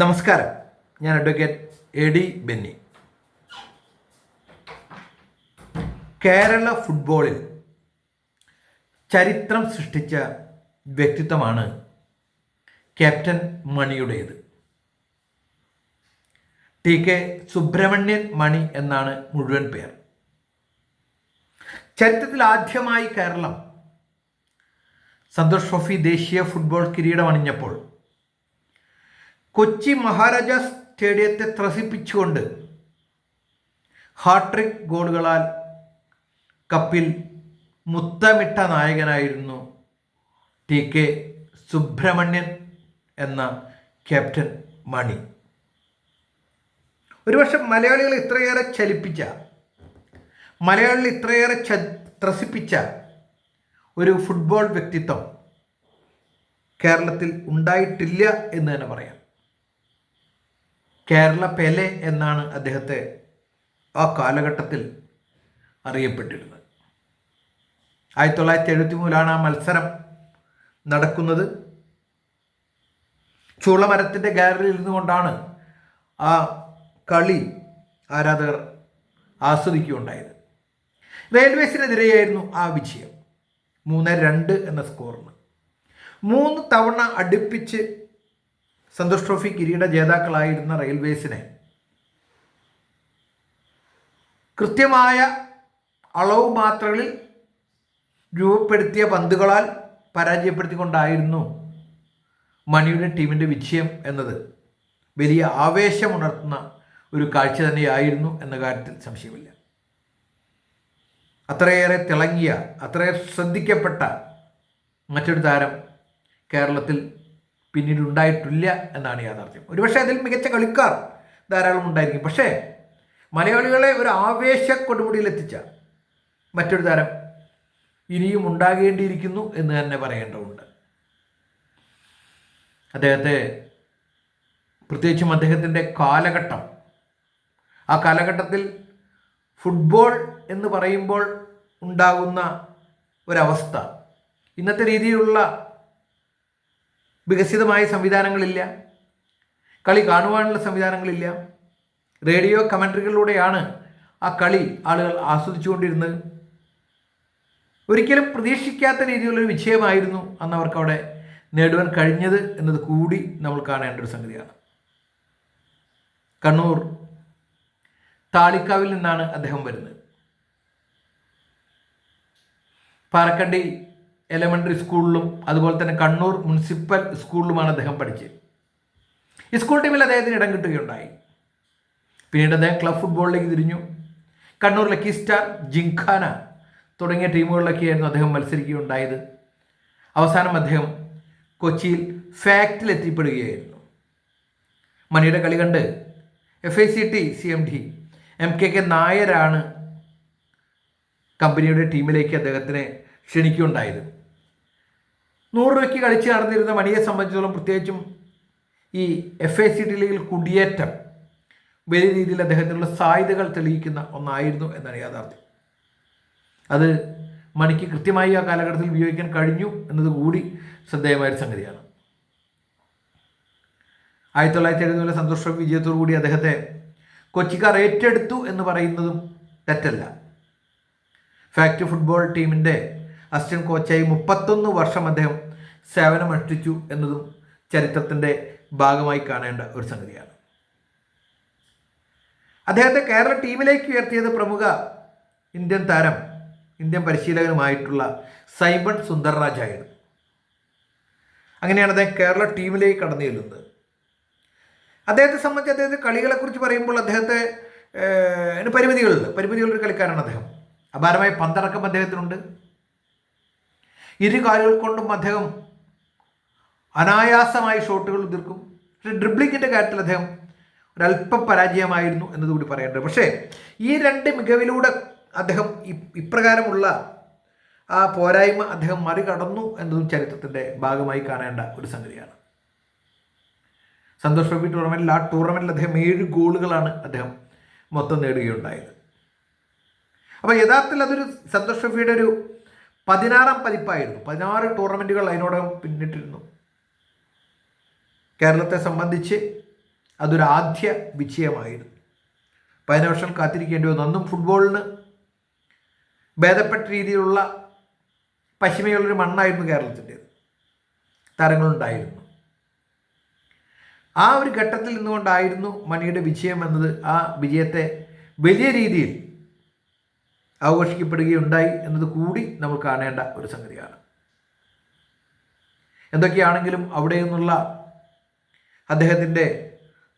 നമസ്കാരം. ഞാൻ advocate A D Benny. Kerala ഫുട്ബോളിൽ ചരിത്രം സൃഷ്ടിച്ച വ്യക്തിത്വമാണ് ക്യാപ്റ്റൻ മണിയുടേത്. ടി കെ സുബ്രഹ്മണ്യൻ മണി എന്നാണ് മുഴുവൻ പേർ. ചരിത്രത്തിൽ ആദ്യമായി കേരളം സന്തോഷ് ട്രോഫി ദേശീയ ഫുട്ബോൾ കിരീടം അണിഞ്ഞപ്പോൾ കൊച്ചി മഹാരാജ സ്റ്റേഡിയത്തെ ത്രസിപ്പിച്ചുകൊണ്ട് ഹാട്രിക് ഗോളുകളാൽ കപ്പിൽ മുത്തമിട്ട നായകനായിരുന്നു ടി കെ സുബ്രഹ്മണ്യൻ എന്ന ക്യാപ്റ്റൻ മണി. ഒരുപക്ഷെ മലയാളികൾ ഇത്രയേറെ ചലിപ്പിച്ച മലയാളികൾ ഇത്രയേറെ ച ത്രസിപ്പിച്ച ഒരു ഫുട്ബോൾ വ്യക്തിത്വം കേരളത്തിൽ ഉണ്ടായിട്ടില്ല എന്ന് തന്നെ പറയാം. കേരള പെലെ എന്നാണ് അദ്ദേഹത്തെ ആ കാലഘട്ടത്തിൽ അറിയപ്പെട്ടിരുന്നത്. ആയിരത്തി തൊള്ളായിരത്തി എഴുപത്തി മൂന്നിലാണ് ആ മത്സരം നടക്കുന്നത്. ചൂളമരത്തിന്റെ ഗാലറിയിൽ ഇരുന്നുകൊണ്ടാണ് ആ കളി ആരാധകർ ആസ്വദിക്കുകയുണ്ടായത്. റെയിൽവേസിനെതിരെയായിരുന്നു ആ വിജയം. മൂന്ന് രണ്ട് എന്ന സ്കോറിന് മൂന്ന് തവണ അടുപ്പിച്ച് സന്തോഷ് ട്രോഫി കിരീട ജേതാക്കളായിരുന്ന റെയിൽവേസിനെ. കൃത്യമായ അളവ് മാത്രകളിൽ രൂപപ്പെടുത്തിയ പന്തുകളാൽ പരാജയപ്പെടുത്തിക്കൊണ്ടായിരുന്നു മണിയുടെ ടീമിന്റെ വിജയം എന്നത്. വലിയ ആവേശമുണർത്തുന്ന ഒരു കാഴ്ച തന്നെയായിരുന്നു എന്ന കാര്യത്തിൽ സംശയമില്ല. അത്രയേറെ തിളങ്ങിയ അത്രയേറെ ശ്രദ്ധിക്കപ്പെട്ട മറ്റൊരു താരം കേരളത്തിൽ പിന്നീട് ഉണ്ടായിട്ടില്ല എന്നാണ് യാഥാർത്ഥ്യം. ഒരുപക്ഷെ അതിൽ മികച്ച കളിക്കാർ ധാരാളം ഉണ്ടായിരിക്കും. പക്ഷേ മലയാളികളെ ഒരു ആവേശ കൊടുമുടിയിലെത്തിച്ച മറ്റൊരു താരം ഇനിയും ഉണ്ടാകേണ്ടിയിരിക്കുന്നു എന്ന് തന്നെ പറയേണ്ടതുണ്ട്. അദ്ദേഹത്തെ പ്രത്യേകിച്ചും അദ്ദേഹത്തിന്റെ കാലഘട്ടം ആ കാലഘട്ടത്തിൽ ഫുട്ബോൾ എന്ന് പറയുമ്പോൾ ഉണ്ടാകുന്ന ഒരവസ്ഥ ഇന്നത്തെ രീതിയിലുള്ള വികസിതമായ സംവിധാനങ്ങളില്ല. കളി കാണുവാനുള്ള സംവിധാനങ്ങളില്ല. റേഡിയോ കമൻട്രികളിലൂടെയാണ് ആ കളി ആളുകൾ ആസ്വദിച്ചുകൊണ്ടിരുന്നത്. ഒരിക്കലും പ്രതീക്ഷിക്കാത്ത രീതിയിലുള്ളൊരു വിജയമായിരുന്നു അന്ന് അവർക്ക് അവിടെ നേടുവാൻ കഴിഞ്ഞത് എന്നത് കൂടി നമ്മൾ കാണേണ്ട ഒരു സംഗതിയാണ്. കണ്ണൂർ താളിക്കാവിൽ നിന്നാണ് അദ്ദേഹം വരുന്നത്. പാറക്കണ്ടി എലമെന്ററി സ്കൂളിലും അതുപോലെ തന്നെ കണ്ണൂർ മുനിസിപ്പൽ സ്കൂളിലുമാണ് അദ്ദേഹം പഠിച്ചത്. ഈ സ്കൂൾ ടീമിൽ അദ്ദേഹത്തിന് ഇടം കിട്ടുകയുണ്ടായി. പിന്നീട് അദ്ദേഹം ക്ലബ് ഫുട്ബോളിലേക്ക് തിരിഞ്ഞു. കണ്ണൂർ ലക്കി സ്റ്റാർ ജിംഖാന തുടങ്ങിയ ടീമുകളിലൊക്കെയായിരുന്നു അദ്ദേഹം മത്സരിക്കുകയുണ്ടായത്. അവസാനം അദ്ദേഹം കൊച്ചിയിൽ ഫാക്റ്റിൽ എത്തിപ്പെടുകയായിരുന്നു. മണിയുടെ കളി കണ്ട് F I C T C M D M K K നായരാണ് കമ്പനിയുടെ ടീമിലേക്ക് അദ്ദേഹത്തിനെ ക്ഷണിക്കുകയുണ്ടായത് നൂറ് രൂപയ്ക്ക് കളിച്ച് നടന്നിരുന്ന മണിയെ സംബന്ധിച്ചിടത്തോളം പ്രത്യേകിച്ചും ഈ എഫ് എ സി ടി കുടിയേറ്റം വലിയ രീതിയിൽ അദ്ദേഹത്തിനുള്ള സാധ്യതകൾ തെളിയിക്കുന്ന ഒന്നായിരുന്നു എന്നാണ് യാഥാർത്ഥ്യം. അത് മണിക്ക് കൃത്യമായി ആ കാലഘട്ടത്തിൽ ഉപയോഗിക്കാൻ കഴിഞ്ഞു എന്നത് കൂടി ശ്രദ്ധേയമായൊരു സംഗതിയാണ്. ആയിരത്തി തൊള്ളായിരത്തി എഴുപതിലെ സന്തോഷ വിജയത്തോടു കൂടി അദ്ദേഹത്തെ കൊച്ചിക്കാർ ഏറ്റെടുത്തു എന്ന് പറയുന്നതും തെറ്റല്ല. ഫാക്ട് ഫുട്ബോൾ ടീമിന്റെ അസിസ്റ്റന്റ് കോച്ചായി മുപ്പത്തൊന്ന് വർഷം അദ്ദേഹം സേവനമനുഷ്ഠിച്ചു എന്നതും ചരിത്രത്തിന്റെ ഭാഗമായി കാണേണ്ട ഒരു സംഗതിയാണ്. അദ്ദേഹത്തെ കേരള ടീമിലേക്ക് ഉയർത്തിയത് പ്രമുഖ ഇന്ത്യൻ താരം ഇന്ത്യൻ പരിശീലകനുമായിട്ടുള്ള സൈബൺ സുന്ദർരാജായിരുന്നു അങ്ങനെയാണ് അദ്ദേഹം കേരള ടീമിലേക്ക് കടന്നു ചെല്ലുന്നത്. അദ്ദേഹത്തെ സംബന്ധിച്ച് അദ്ദേഹത്തെ കളികളെക്കുറിച്ച് പറയുമ്പോൾ അദ്ദേഹത്തെ പരിമിതികളുണ്ട്. പരിമിതികളുള്ള കളിക്കാരാണ് അദ്ദേഹം. അപാരമായ പന്തടക്കം അദ്ദേഹത്തിനുണ്ട്. ഇരു കാലുകൾ കൊണ്ടും അദ്ദേഹം അനായാസമായി ഷോട്ടുകൾ തീർക്കും പക്ഷേ ഡ്രിബ്ലിങ്ങിന്റെ കാര്യത്തിൽ അദ്ദേഹം ഒരല്പം പരാജയമായിരുന്നു എന്നതുകൂടി പറയേണ്ടത് പക്ഷേ ഈ രണ്ട് മികവിലൂടെ അദ്ദേഹം ഇപ്രകാരമുള്ള ആ പോരായ്മ അദ്ദേഹം മറികടന്നു എന്നതും ചരിത്രത്തിന്റെ ഭാഗമായി കാണേണ്ട ഒരു സംഗതിയാണ്. സന്തോഷ് ട്രോഫി ടൂർണമെന്റിൽ ആ ടൂർണമെന്റിൽ അദ്ദേഹം ഏഴ് ഗോളുകളാണ് അദ്ദേഹം മൊത്തം നേടുകയുണ്ടായത്. അപ്പോൾ യഥാർത്ഥത്തിൽ അതൊരു സന്തോഷ് ട്രോഫിയുടെ ഒരു പതിനാറാം പതിപ്പായിരുന്നു. പതിനാറ് ടൂർണമെന്റുകൾ അതിനോടകം പിന്നിട്ടിരുന്നു. കേരളത്തെ സംബന്ധിച്ച് അതൊരു ആദ്യ വിജയമായിരുന്നു. പതിനു വർഷം കാത്തിരിക്കേണ്ടി വന്നു. അന്നും ഫുട്ബോളിന് ഭേദപ്പെട്ട രീതിയിലുള്ള പശ്ചിമയുള്ളൊരു മണ്ണായിരുന്നു കേരളത്തിന്റേത്. താരങ്ങളുണ്ടായിരുന്നു. ആ ഒരു ഘട്ടത്തിൽ നിന്നുകൊണ്ടായിരുന്നു മണിയുടെ വിജയം എന്നത് ആ വിജയത്തെ വലിയ രീതിയിൽ ആഘോഷിക്കപ്പെടുകയുണ്ടായി എന്നത് കൂടി നമ്മൾ കാണേണ്ട ഒരു സംഗതിയാണ്. എന്തൊക്കെയാണെങ്കിലും അവിടെ നിന്നുള്ള അദ്ദേഹത്തിന്റെ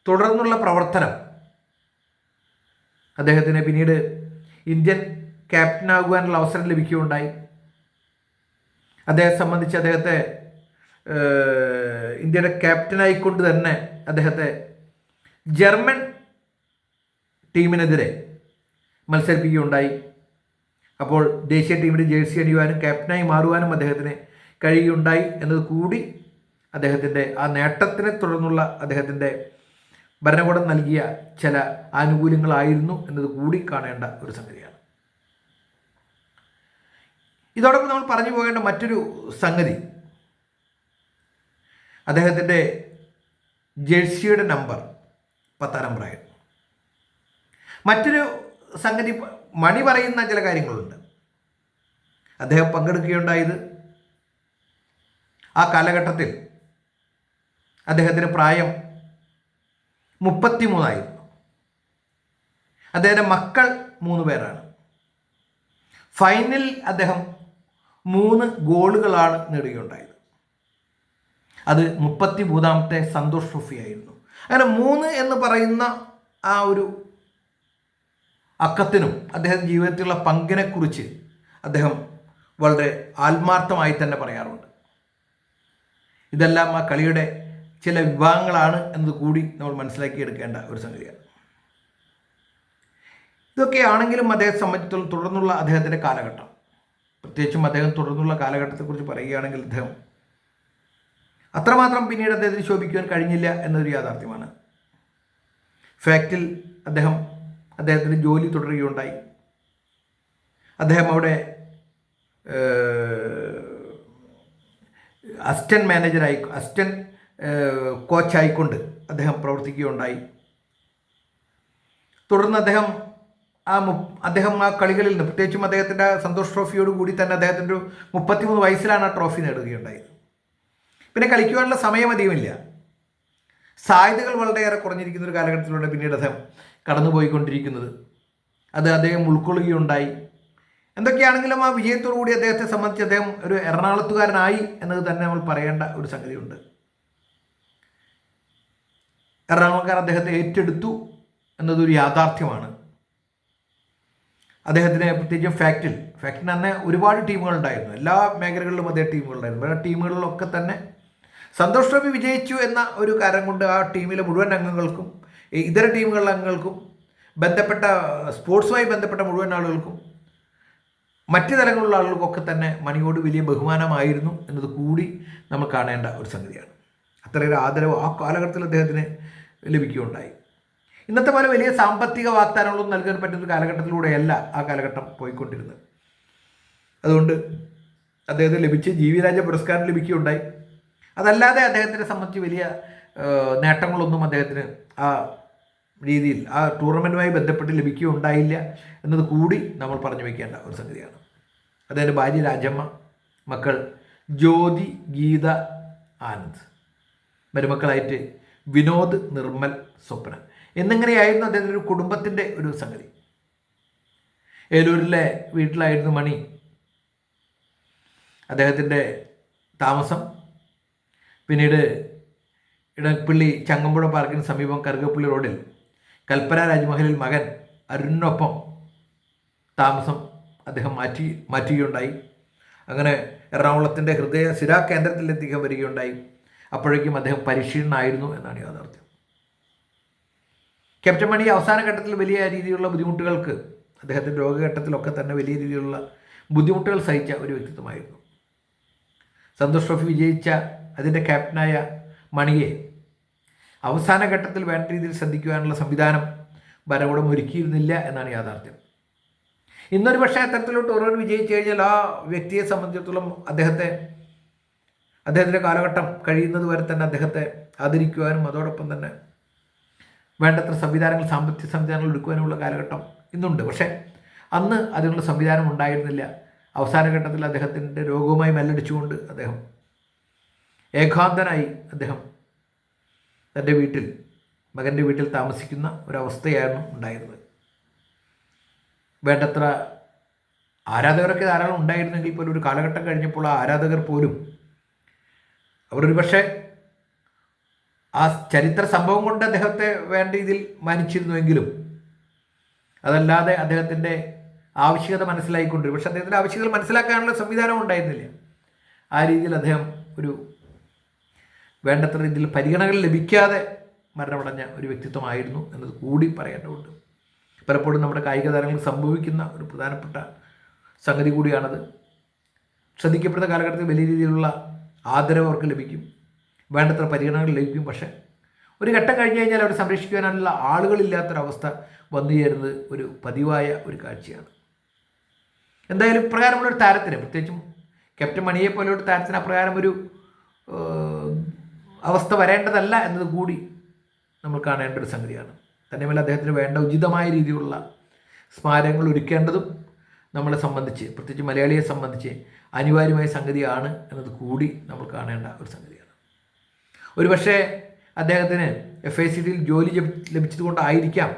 തുടർന്നുള്ള പ്രവർത്തനം അദ്ദേഹത്തിന് പിന്നീട് ഇന്ത്യൻ ക്യാപ്റ്റനാകുവാനുള്ള അവസരം ലഭിക്കുകയുണ്ടായി. അദ്ദേഹത്തെ സംബന്ധിച്ച് അദ്ദേഹത്തെ ഇന്ത്യയുടെ ക്യാപ്റ്റനായിക്കൊണ്ട് തന്നെ അദ്ദേഹത്തെ ജർമ്മൻ ടീമിനെതിരെ മത്സരിപ്പിക്കുകയുണ്ടായി. അപ്പോൾ ദേശീയ ടീമിന്റെ ജേഴ്സി അണിയുവാനും ക്യാപ്റ്റനായി മാറുവാനും അദ്ദേഹത്തിന് കഴിയുണ്ടായി എന്നത് കൂടി അദ്ദേഹത്തിന്റെ ആ നേട്ടത്തിനെ തുടർന്നുള്ള അദ്ദേഹത്തിന്റെ ഭരണകൂടം നൽകിയ ചില ആനുകൂല്യങ്ങളായിരുന്നു എന്നത് കൂടി കാണേണ്ട ഒരു സംഗതിയാണ്. ഇതോടൊപ്പം നമ്മൾ പറഞ്ഞു പോകേണ്ട മറ്റൊരു സംഗതി. അദ്ദേഹത്തിന്റെ ജേഴ്സിയുടെ നമ്പർ പത്താം നമ്പറായിരുന്നു മറ്റൊരു സംഗതി മണി പറയുന്ന ചില കാര്യങ്ങളുണ്ട്. അദ്ദേഹം പങ്കെടുക്കുകയുണ്ടായത് ആ കാലഘട്ടത്തിൽ അദ്ദേഹത്തിന് പ്രായം മുപ്പത്തിമൂന്നായിരുന്നു. അദ്ദേഹത്തിന്റെ മക്കൾ മൂന്ന് പേരാണ്. ഫൈനലിൽ അദ്ദേഹം മൂന്ന് ഗോളുകളാണ് നേടുകയുണ്ടായത്. അത് മുപ്പത്തി മൂന്നാമത്തെ സന്തോഷ് ട്രോഫി ആയിരുന്നു അങ്ങനെ മൂന്ന് എന്ന് പറയുന്ന ആ ഒരു അക്കത്തിനും അദ്ദേഹം ജീവിതത്തിലുള്ള പങ്കിനെക്കുറിച്ച് അദ്ദേഹം വളരെ ആത്മാർത്ഥമായി തന്നെ പറയാറുണ്ട്. ഇതെല്ലാം ആ കളിയുടെ ചില വിഭാഗങ്ങളാണ് എന്നത് കൂടി നമ്മൾ മനസ്സിലാക്കിയെടുക്കേണ്ട ഒരു സംഗതിയാണ്. ഇതൊക്കെയാണെങ്കിലും അദ്ദേഹത്തെ സംബന്ധിച്ചിടത്തോളം തുടർന്നുള്ള അദ്ദേഹത്തിന്റെ കാലഘട്ടം. പ്രത്യേകിച്ചും അദ്ദേഹം തുടർന്നുള്ള കാലഘട്ടത്തെക്കുറിച്ച് പറയുകയാണെങ്കിൽ അദ്ദേഹം അത്രമാത്രം പിന്നീട് അദ്ദേഹത്തിന് ശോഭിക്കുവാൻ കഴിഞ്ഞില്ല എന്നൊരു യാഥാർത്ഥ്യമാണ്. ഫാക്റ്റിൽ അദ്ദേഹം അദ്ദേഹത്തിന്റെ ജോലി തുടരുകയുണ്ടായി. അദ്ദേഹം അവിടെ അസിസ്റ്റന്റ് മാനേജറായി അസിസ്റ്റന്റ് കോച്ചായിക്കൊണ്ട് അദ്ദേഹം പ്രവർത്തിക്കുകയുണ്ടായി. തുടർന്ന് അദ്ദേഹം ആ മു അദ്ദേഹം ആ കളികളിൽ നിന്ന് പ്രത്യേകിച്ചും അദ്ദേഹത്തിന്റെ സന്തോഷ് ട്രോഫിയോട് കൂടി തന്നെ അദ്ദേഹത്തിന്റെ ഒരു മുപ്പത്തിമൂന്ന് വയസ്സിലാണ് ആ ട്രോഫി നേടുകയുണ്ടായത്. പിന്നെ കളിക്കുവാനുള്ള സമയം അധികമില്ല സാധ്യതകൾ വളരെയേറെ കുറഞ്ഞിരിക്കുന്ന ഒരു കാലഘട്ടത്തിലൂടെ പിന്നീട് അദ്ദേഹം കടന്നുപോയിക്കൊണ്ടിരിക്കുന്നത്. അത് അദ്ദേഹം ഉൾക്കൊള്ളുകയുണ്ടായി. എന്തൊക്കെയാണെങ്കിലും ആ വിജയത്തോടു കൂടി അദ്ദേഹത്തെ സംബന്ധിച്ച് അദ്ദേഹം ഒരു എറണാകുളത്തുകാരനായി എന്നത് തന്നെ നമ്മൾ പറയേണ്ട ഒരു സംഗതിയുണ്ട്. എറണാകുളംകാർ അദ്ദേഹത്തെ ഏറ്റെടുത്തു എന്നതൊരു യാഥാർത്ഥ്യമാണ്. അദ്ദേഹത്തിന് പ്രത്യേകിച്ചും ഫാക്ടിൽ ഫാക്റ്റിന് തന്നെ ഒരുപാട് ടീമുകൾ ഉണ്ടായിരുന്നു. എല്ലാ മേഖലകളിലും അതേ ടീമുകളുണ്ടായിരുന്നു ആ ടീമുകളിലൊക്കെ തന്നെ സന്തോഷ് ട്രോഫി വിജയിച്ചു എന്ന ഒരു കാര്യം കൊണ്ട് ആ ടീമിലെ മുഴുവൻ അംഗങ്ങൾക്കും ഇതര ടീമുകളിലെ അംഗങ്ങൾക്കും ബന്ധപ്പെട്ട സ്പോർട്സുമായി ബന്ധപ്പെട്ട മുഴുവൻ ആളുകൾക്കും മറ്റ് തലങ്ങളിലുള്ള ആളുകൾക്കൊക്കെ തന്നെ മണിയോട് വലിയ ബഹുമാനമായിരുന്നു എന്നത് കൂടി നമ്മൾ കാണേണ്ട ഒരു സംഗതിയാണ്. അത്രയൊരു ആദരവ് ആ കാലഘട്ടത്തിൽ അദ്ദേഹത്തിന് ലഭിക്കുകയുണ്ടായി. ഇന്നത്തെ പോലെ വലിയ സാമ്പത്തിക വാഗ്ദാനങ്ങളൊന്നും നൽകാൻ പറ്റുന്ന കാലഘട്ടത്തിലൂടെയല്ല ആ കാലഘട്ടം പോയിക്കൊണ്ടിരുന്നത്. അതുകൊണ്ട് അദ്ദേഹത്തിന് ലഭിച്ച ജീവിരാജ പുരസ്കാരം ലഭിക്കുകയുണ്ടായി. അതല്ലാതെ അദ്ദേഹത്തിനെ സംബന്ധിച്ച് വലിയ നേട്ടങ്ങളൊന്നും അദ്ദേഹത്തിന് ആ രീതിയിൽ ആ ടൂർണമെന്റുമായി ബന്ധപ്പെട്ട് ലഭിക്കുകയുണ്ടായില്ല എന്നത് കൂടി നമ്മൾ പറഞ്ഞു വയ്ക്കേണ്ട ഒരു സംഗതിയാണ്. അദ്ദേഹത്തിന്റെ ഭാര്യ രാജമ്മ മക്കൾ ജ്യോതി ഗീത ആനന്ദ്. മരുമക്കളായിട്ട് വിനോദ് നിർമ്മൽ സ്വപ്ന എന്നിങ്ങനെയായിരുന്നു അദ്ദേഹത്തിന്റെ ഒരു കുടുംബത്തിന്റെ ഒരു സംഗതി. ഏലൂരിലെ വീട്ടിലായിരുന്നു മണി. അദ്ദേഹത്തിന്റെ താമസം. പിന്നീട് ഇടപ്പള്ളി ചങ്ങമ്പുഴ പാർക്കിന് സമീപം കറുകപ്പള്ളി റോഡിൽ കൽപ്പന രാജ്മഹലിൽ മകൻ അരുണിനൊപ്പം താമസം അദ്ദേഹം മാറ്റി മാറ്റുകയുണ്ടായി. അങ്ങനെ എറണാകുളത്തിന്റെ ഹൃദയ സിരാ കേന്ദ്രത്തിലെത്തിക്കാൻ വരികയുണ്ടായി. അപ്പോഴേക്കും അദ്ദേഹം പരിശീലനായിരുന്നു എന്നാണ് യാഥാർത്ഥ്യം. ക്യാപ്റ്റൻ മണി അവസാന ഘട്ടത്തിൽ വലിയ രീതിയിലുള്ള ബുദ്ധിമുട്ടുകൾക്ക് അദ്ദേഹത്തിന്റെ രോഗഘട്ടത്തിലൊക്കെ തന്നെ വലിയ രീതിയിലുള്ള ബുദ്ധിമുട്ടുകൾ സഹിച്ച ഒരു വ്യക്തിത്വമായിരുന്നു. സന്തോഷ് ട്രോഫി വിജയിച്ച അതിന്റെ ക്യാപ്റ്റനായ മണിയെ. അവസാന ഘട്ടത്തിൽ വേണ്ട രീതിയിൽ ശ്രദ്ധിക്കുവാനുള്ള സംവിധാനം ഭരണകൂടം ഒരുക്കിയിരുന്നില്ല എന്നാണ് യാഥാർത്ഥ്യം. ഇന്നൊരു പക്ഷേ അത്തരത്തിലുള്ള ടൂർണമെന്റ് വിജയിച്ചു കഴിഞ്ഞാൽ ആ വ്യക്തിയെ സംബന്ധിച്ചിടത്തോളം അദ്ദേഹത്തെ അദ്ദേഹത്തിന്റെ കാലഘട്ടം കഴിയുന്നത് വരെ തന്നെ അദ്ദേഹത്തെ ആദരിക്കുവാനും അതോടൊപ്പം തന്നെ വേണ്ടത്ര സംവിധാനങ്ങൾ സാമ്പത്തിക സംവിധാനങ്ങൾ എടുക്കുവാനുള്ള കാലഘട്ടം ഇന്നുണ്ട്. പക്ഷേ അന്ന് അതിനുള്ള സംവിധാനം ഉണ്ടായിരുന്നില്ല. അവസാന ഘട്ടത്തിൽ അദ്ദേഹത്തിന്റെ രോഗവുമായി മല്ലടിച്ചുകൊണ്ട് അദ്ദേഹം ഏകാന്തനായി അദ്ദേഹം തന്റെ വീട്ടിൽ മകന്റെ വീട്ടിൽ താമസിക്കുന്ന ഒരവസ്ഥയായിരുന്നു ഉണ്ടായിരുന്നത്. വേണ്ടത്ര ആരാധകരൊക്കെ ധാരാളം ഉണ്ടായിരുന്നെങ്കിൽ പോലും ഒരു കാലഘട്ടം കഴിഞ്ഞപ്പോൾ ആ ആരാധകർ പോലും അവർ ഒരു പക്ഷേ ആ ചരിത്ര സംഭവം കൊണ്ട് അദ്ദേഹത്തെ വേണ്ട രീതിയിൽ മാനിച്ചിരുന്നുവെങ്കിലും അതല്ലാതെ അദ്ദേഹത്തിന്റെ ആവശ്യകത മനസ്സിലായിക്കൊണ്ടിരുന്നു. പക്ഷെ അദ്ദേഹത്തിന്റെ ആവശ്യകത മനസ്സിലാക്കാനുള്ള സംവിധാനം ഉണ്ടായിരുന്നില്ല. ആ രീതിയിൽ അദ്ദേഹം ഒരു വേണ്ടത്ര രീതിയിൽ പരിഗണനകൾ ലഭിക്കാതെ മരണമടഞ്ഞ ഒരു വ്യക്തിത്വമായിരുന്നു എന്നത് കൂടി പറയേണ്ടതുണ്ട്. പലപ്പോഴും നമ്മുടെ കായിക താരങ്ങൾ സംഭവിക്കുന്ന ഒരു പ്രധാനപ്പെട്ട സംഗതി കൂടിയാണത്. ശ്രദ്ധിക്കപ്പെടുന്ന കാലഘട്ടത്തിൽ വലിയ രീതിയിലുള്ള ആദരവ് അവർക്ക് ലഭിക്കും. വേണ്ടത്ര പരിഗണനകൾ ലഭിക്കും. പക്ഷേ ഒരു ഘട്ടം കഴിഞ്ഞ് കഴിഞ്ഞാൽ അവരെ സംരക്ഷിക്കാനുള്ള ആളുകളില്ലാത്തൊരവസ്ഥ വന്നു ചേരുന്നത് ഒരു പതിവായ ഒരു കാഴ്ചയാണ്. എന്തായാലും ഇപ്രകാരമുള്ള ഒരു താരത്തിന് പ്രത്യേകിച്ചും ക്യാപ്റ്റൻ മണിയെ പോലെ ഒരു താരത്തിന് അപ്രകാരം ഒരു അവസ്ഥ വരേണ്ടതല്ല എന്നത് കൂടി നമ്മൾ കാണേണ്ട ഒരു സംഗതിയാണ്. തന്നെയുമല്ല അദ്ദേഹത്തിന് വേണ്ട ഉചിതമായ രീതിയിലുള്ള സ്മാരകങ്ങൾ ഒരുക്കേണ്ടതും നമ്മളെ സംബന്ധിച്ച് പ്രത്യേകിച്ച് മലയാളിയെ സംബന്ധിച്ച് അനിവാര്യമായ സംഗതിയാണ് എന്നത് കൂടി നമ്മൾ കാണേണ്ട ഒരു സംഗതിയാണ്. ഒരുപക്ഷെ അദ്ദേഹത്തിന് എഫ് ഐ സി ഡിയിൽ ജോലി ലഭി- ലഭിച്ചതുകൊണ്ടായിരിക്കാം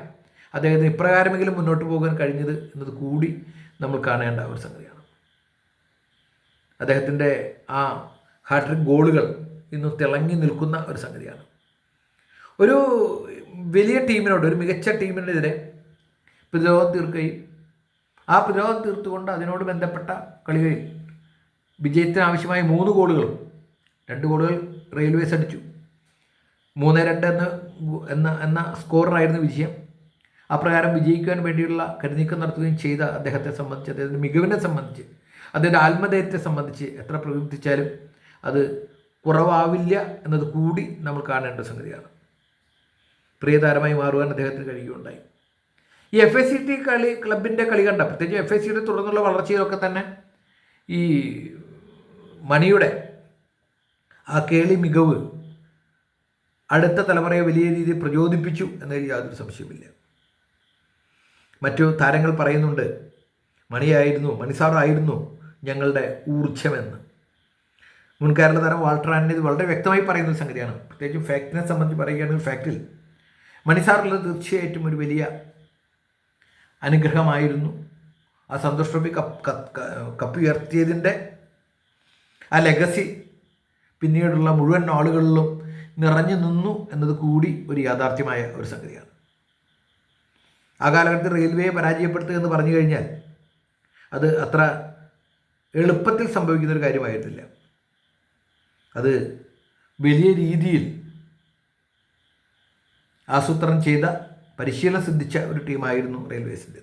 അദ്ദേഹത്തിന് ഇപ്രകാരമെങ്കിലും മുന്നോട്ട് പോകാൻ കഴിഞ്ഞത് എന്നത് കൂടി നമ്മൾ കാണേണ്ട ഒരു സംഗതിയാണ്. അദ്ദേഹത്തിന്റെ ആ ഹാട്രിക് ഗോളുകൾ ഇന്ന് തിളങ്ങി നിൽക്കുന്ന ഒരു സംഗതിയാണ്. ഒരു വലിയ ടീമിനോട് ഒരു മികച്ച ടീമിനെതിരെ പ്രതിരോധം തീർക്കുകയും ആ പ്രതിരോധം തീർത്തുകൊണ്ട് അതിനോട് ബന്ധപ്പെട്ട കളികളിൽ വിജയത്തിന് ആവശ്യമായ മൂന്ന് ഗോളുകളും രണ്ട് ഗോളുകൾ റെയിൽവേസ് അടിച്ചു. മൂന്ന് രണ്ട് എന്ന എന്ന എന്ന സ്കോറിനായിരുന്നു വിജയം. അപ്രകാരം വിജയിക്കാൻ വേണ്ടിയുള്ള കരുനീക്കം നടത്തുകയും ചെയ്ത അദ്ദേഹത്തെ സംബന്ധിച്ച് അദ്ദേഹത്തിന്റെ മികവിനെ സംബന്ധിച്ച് അദ്ദേഹത്തിന്റെ ആത്മധൈര്യത്തെ സംബന്ധിച്ച് എത്ര പ്രകീർത്തിച്ചാലും അത് കുറവാവില്ല എന്നത് കൂടി നമ്മൾ കാണേണ്ട സംഗതിയാണ്. പ്രിയ താരമായി മാറുവാൻ അദ്ദേഹത്തിന് കഴിയുകയുണ്ടായി. ഈ എഫ് എസ് സി ടി കളി ക്ലബിന്റെ കളി കണ്ട പ്രത്യേകിച്ച് എഫ് എസ് സിയുടെ തുടർന്നുള്ള വളർച്ചയിലൊക്കെ തന്നെ ഈ മണിയുടെ ആ കേളി മികവ് അടുത്ത തലമുറയെ വലിയ രീതിയിൽ പ്രചോദിപ്പിച്ചു എന്നതിൽ യാതൊരു സംശയമില്ല മറ്റു താരങ്ങൾ പറയുന്നുണ്ട് മണിയായിരുന്നു മണിസാറായിരുന്നു ഞങ്ങളുടെ ഊർജമെന്ന്. മുൻ കേരള താരം വാൾട്ടർ ആൻഡ് ഇത് വളരെ വ്യക്തമായി പറയുന്ന ഒരു സംഗതിയാണ്. പ്രത്യേകിച്ചും ഫാക്ടിനെ സംബന്ധിച്ച് പറയുകയാണെങ്കിൽ ഫാക്ടിൽ മണിസാറുള്ളത് തീർച്ചയായിട്ടും ഒരു വലിയ അനുഗ്രഹമായിരുന്നു. ആ സന്തോഷ് ട്രോഫി കപ്പ് കപ്പ് ഉയർത്തിയതിന്റെ ആ ലെഗസി പിന്നീടുള്ള മുഴുവൻ ആളുകളിലും നിറഞ്ഞു നിന്നു എന്നത് കൂടി ഒരു യാഥാർത്ഥ്യമായ ഒരു സംഗതിയാണ്. ആ കാലഘട്ടത്തിൽ റെയിൽവേയെ പരാജയപ്പെടുത്തുക എന്ന് പറഞ്ഞു കഴിഞ്ഞാൽ അത് അത്ര എളുപ്പത്തിൽ സംഭവിക്കുന്ന ഒരു കാര്യമായിരുന്നില്ല. അത് വലിയ രീതിയിൽ ആസൂത്രണം ചെയ്ത പരിശീലനം സിദ്ധിച്ച ഒരു ടീമായിരുന്നു റെയിൽവേസിന്റെ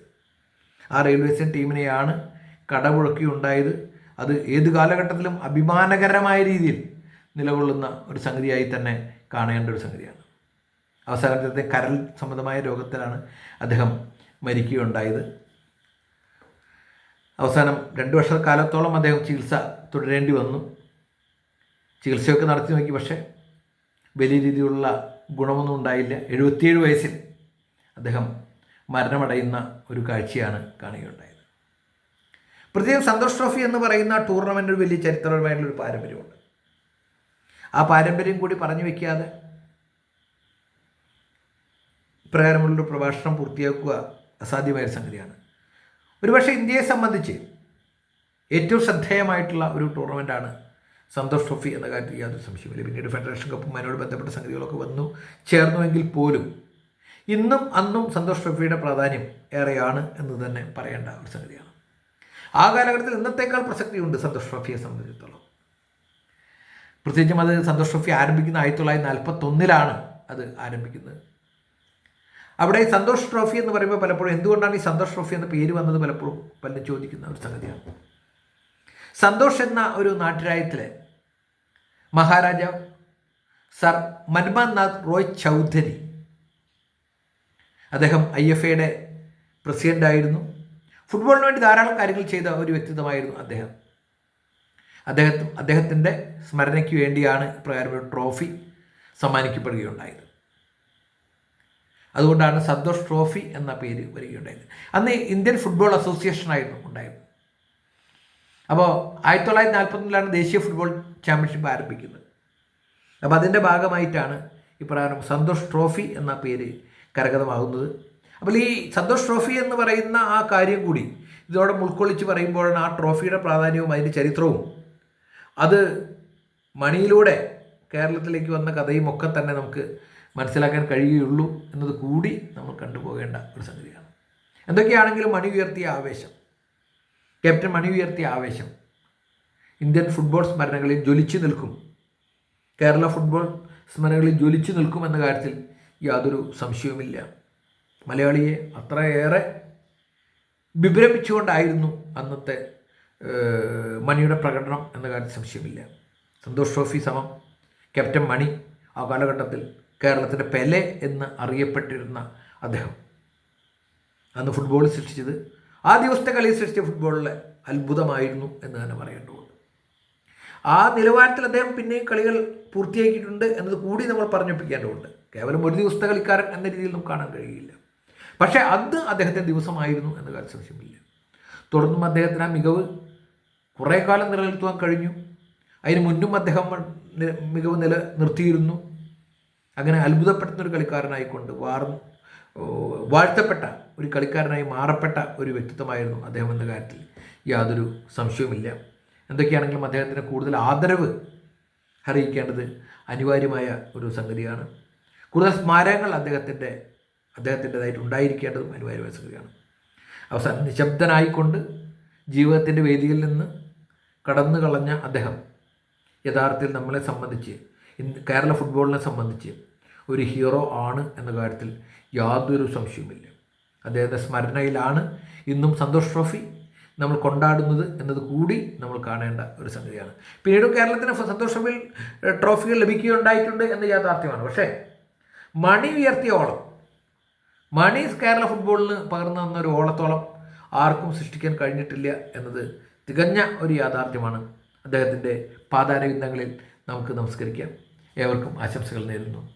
ആ റെയിൽവേസിന്റെ ടീമിനെയാണ് കടമുഴക്കി ഉണ്ടായത് അത് ഏത് കാലഘട്ടത്തിലും അഭിമാനകരമായ രീതിയിൽ നിലകൊള്ളുന്ന ഒരു സംഗതിയായി തന്നെ കാണേണ്ട ഒരു സംഗതിയാണ്. അവസാനത്തെ കരൽ സംബന്ധമായ രോഗത്തിലാണ് അദ്ദേഹം മരിക്കുകയുണ്ടായത്. അവസാനം രണ്ട് വർഷക്കാലത്തോളം അദ്ദേഹം ചികിത്സ തുടരേണ്ടി വന്നു. ചികിത്സയൊക്കെ നടത്തി നോക്കി പക്ഷേ വലിയ രീതിയിലുള്ള ഗുണമൊന്നും ഉണ്ടായില്ല. എഴുപത്തിയേഴ് വയസ്സിൽ അദ്ദേഹം മരണമടയുന്ന ഒരു കാഴ്ചയാണ് കാണുകയുണ്ടായത്. പ്രത്യേകം സന്തോഷ് ട്രോഫി എന്ന് പറയുന്ന ടൂർണമെന്റ് ഒരു വലിയ ചരിത്രപരമായിട്ടുള്ള ഒരു പാരമ്പര്യമുണ്ട്. ആ പാരമ്പര്യം കൂടി പറഞ്ഞു വയ്ക്കാതെ ഇപ്രകാരമുള്ളൊരു പ്രഭാഷണം പൂർത്തിയാക്കുക അസാധ്യമായ സംഗതിയാണ്. ഒരുപക്ഷെ ഇന്ത്യയെ സംബന്ധിച്ച് ഏറ്റവും ശ്രദ്ധേയമായിട്ടുള്ള ഒരു ടൂർണമെന്റാണ് സന്തോഷ് ട്രോഫി എന്ന കാര്യത്തിൽ യാതൊരു സംശയമില്ല പിന്നീട് ഫെഡറേഷൻ കപ്പും അതിനോട് ബന്ധപ്പെട്ട സംഗതികളൊക്കെ വന്നു. ചേർന്നുവെങ്കിൽ പോലും ഇന്നും അന്നും സന്തോഷ് ട്രോഫിയുടെ പ്രാധാന്യം ഏറെയാണ് എന്ന് തന്നെ പറയേണ്ട ഒരു സംഗതിയാണ്. ആ കാലഘട്ടത്തിൽ ഇന്നത്തേക്കാൾ പ്രസക്തിയുണ്ട് സന്തോഷ് ട്രോഫിയെ സംബന്ധിച്ചിടത്തോളം. പ്രത്യേകിച്ചും അത് സന്തോഷ് ട്രോഫി ആരംഭിക്കുന്ന ആയിരത്തി തൊള്ളായിരത്തി നാൽപ്പത്തൊന്നിലാണ് അത് ആരംഭിക്കുന്നത്. അവിടെ സന്തോഷ് ട്രോഫി എന്ന് പറയുമ്പോൾ പലപ്പോഴും എന്തുകൊണ്ടാണ് ഈ സന്തോഷ് ട്രോഫി എന്ന പേര് വന്നത് പലപ്പോഴും പല ചോദിക്കുന്ന ഒരു സംഗതിയാണ്. സന്തോഷ് എന്ന ഒരു നാട്ടുരാജ്യത്തിലെ മഹാരാജാവ് സർ മൻമനാഥ് റോയ് ചൗധരി. അദ്ദേഹം ഐ എഫ് എയുടെ പ്രസിഡന്റായിരുന്നു ഫുട്ബോളിന് വേണ്ടി ധാരാളം കാര്യങ്ങൾ ചെയ്ത ഒരു വ്യക്തിത്വമായിരുന്നു അദ്ദേഹം. അദ്ദേഹം അദ്ദേഹത്തിന്റെ സ്മരണയ്ക്ക് വേണ്ടിയാണ് ഒരു ട്രോഫി സമ്മാനിക്കപ്പെടുകയുണ്ടായത്. അതുകൊണ്ടാണ് സന്തോഷ് ട്രോഫി എന്ന പേര് വരികയുണ്ടായത്. അന്ന് ഇന്ത്യൻ ഫുട്ബോൾ അസോസിയേഷൻ ആയിരുന്നു ഉണ്ടായത് അപ്പോൾ ആയിരത്തി തൊള്ളായിരത്തി നാൽപ്പത്തൊന്നിലാണ് ദേശീയ ഫുട്ബോൾ ചാമ്പ്യൻഷിപ്പ് ആരംഭിക്കുന്നത്. അപ്പോൾ അതിന്റെ ഭാഗമായിട്ടാണ് ഇപ്രകാരം സന്തോഷ് ട്രോഫി എന്ന പേര് കരഗതമാകുന്നത്. അപ്പോൾ ഈ സന്തോഷ് ട്രോഫി എന്ന് പറയുന്ന ആ കാര്യം കൂടി ഇതോടെ ഉൾക്കൊള്ളിച്ച് പറയുമ്പോഴാണ് ആ ട്രോഫിയുടെ പ്രാധാന്യവും അതിന്റെ ചരിത്രവും. അത് മണിയിലൂടെ കേരളത്തിലേക്ക് വന്ന കഥയും ഒക്കെ തന്നെ നമുക്ക് മനസ്സിലാക്കാൻ കഴിയുകയുള്ളൂ എന്നത് കൂടി നമ്മൾ കണ്ടുപോകേണ്ട ഒരു സംഗതിയാണ്. എന്തൊക്കെയാണെങ്കിലും മണി ഉയർത്തിയ ആവേശം. ക്യാപ്റ്റൻ മണി ഉയർത്തിയ ആവേശം. ഇന്ത്യൻ ഫുട്ബോൾ സ്മരണകളിൽ ജ്വലിച്ചു നിൽക്കും. കേരള ഫുട്ബോൾ സ്മരണകളിൽ ജ്വലിച്ചു നിൽക്കും എന്ന കാര്യത്തിൽ യാതൊരു സംശയവുമില്ല. മലയാളിയെ അത്രയേറെ വിഭ്രമിച്ചുകൊണ്ടായിരുന്നു അന്നത്തെ മണിയുടെ പ്രകടനം എന്ന കാര്യത്തിൽ സംശയമില്ല. സന്തോഷ് ട്രോഫി സമം ക്യാപ്റ്റൻ മണി ആ കാലഘട്ടത്തിൽ കേരളത്തിന്റെ പെലെ എന്ന് അറിയപ്പെട്ടിരുന്ന അദ്ദേഹം. അന്ന് ഫുട്ബോൾ സൃഷ്ടിച്ചത് ആ ദിവസത്തെ കളി സൃഷ്ടിച്ച ഫുട്ബോളിൽ അത്ഭുതമായിരുന്നു എന്ന് തന്നെ പറയേണ്ടതുണ്ട്. ആ നിലവാരത്തിൽ അദ്ദേഹം പിന്നെയും കളികൾ പൂർത്തിയാക്കിയിട്ടുണ്ട് എന്നത് കൂടി നമ്മൾ പറഞ്ഞൊപ്പിക്കേണ്ടതുണ്ട്. കേവലം ഒരു ദിവസത്തെ കളിക്കാരൻ എന്ന രീതിയിൽ നമുക്ക് കാണാൻ കഴിയില്ല. പക്ഷേ അന്ന് അദ്ദേഹത്തെ ദിവസമായിരുന്നു എന്ന കാര്യം സംശയമില്ല. തുടർന്നും അദ്ദേഹത്തിന് ആ മികവ് കുറേ കാലം നിലനിർത്തുവാൻ കഴിഞ്ഞു. അതിന് മുന്നും അദ്ദേഹം മികവ് നില നിർത്തിയിരുന്നു അങ്ങനെ അത്ഭുതപ്പെടുത്തുന്ന ഒരു കളിക്കാരനായിക്കൊണ്ട് വാർന്നു വാഴ്ത്തപ്പെട്ട ഒരു കളിക്കാരനായി മാറപ്പെട്ട ഒരു വ്യക്തിത്വമായിരുന്നു അദ്ദേഹം എന്ന കാര്യത്തിൽ യാതൊരു സംശയവുമില്ല. എന്തൊക്കെയാണെങ്കിലും അദ്ദേഹത്തിന് കൂടുതൽ ആദരവ് അറിയിക്കേണ്ടത് അനിവാര്യമായ ഒരു സംഗതിയാണ്. കൂടുതൽ സ്മാരകങ്ങൾ അദ്ദേഹത്തിന്റെ അദ്ദേഹത്തിന്റെതായിട്ട് ഉണ്ടായിരിക്കേണ്ടതും അനിവാര്യമായ സംഗതിയാണ്. അവസാനം നിശബ്ദനായിക്കൊണ്ട് ജീവിതത്തിന്റെ വേദിയിൽ നിന്ന് കടന്നു കളഞ്ഞ അദ്ദേഹം യഥാർത്ഥത്തിൽ നമ്മളെ സംബന്ധിച്ച് കേരള ഫുട്ബോളിനെ സംബന്ധിച്ച് ഒരു ഹീറോ ആണ് എന്ന കാര്യത്തിൽ യാതൊരു സംശയവുമില്ല. അദ്ദേഹത്തെ സ്മരണയിലാണ് ഇന്നും സന്തോഷ് ട്രോഫി നമ്മൾ കൊണ്ടാടുന്നത് എന്നത് കൂടി നമ്മൾ കാണേണ്ട ഒരു സംഗതിയാണ്. പിന്നീട് കേരളത്തിന് സന്തോഷ് ട്രോഫിയിൽ ട്രോഫികൾ ലഭിക്കുകയുണ്ടായിട്ടുണ്ട് എന്ന യാഥാർത്ഥ്യമാണ്. പക്ഷേ മണി ഉയർത്തിയ ഓളം മണി കേരള ഫുട്ബോളിന് പകർന്നു തന്ന ഒരു ഓളത്തോളം ആർക്കും സൃഷ്ടിക്കാൻ കഴിഞ്ഞിട്ടില്ല എന്നത് തികഞ്ഞ ഒരു യാഥാർത്ഥ്യമാണ്. അദ്ദേഹത്തിന്റെ പാതാരവിന്ദങ്ങളിൽ നമുക്ക് നമസ്കരിക്കാം. ഏവർക്കും ആശംസകൾ നേരുന്നു.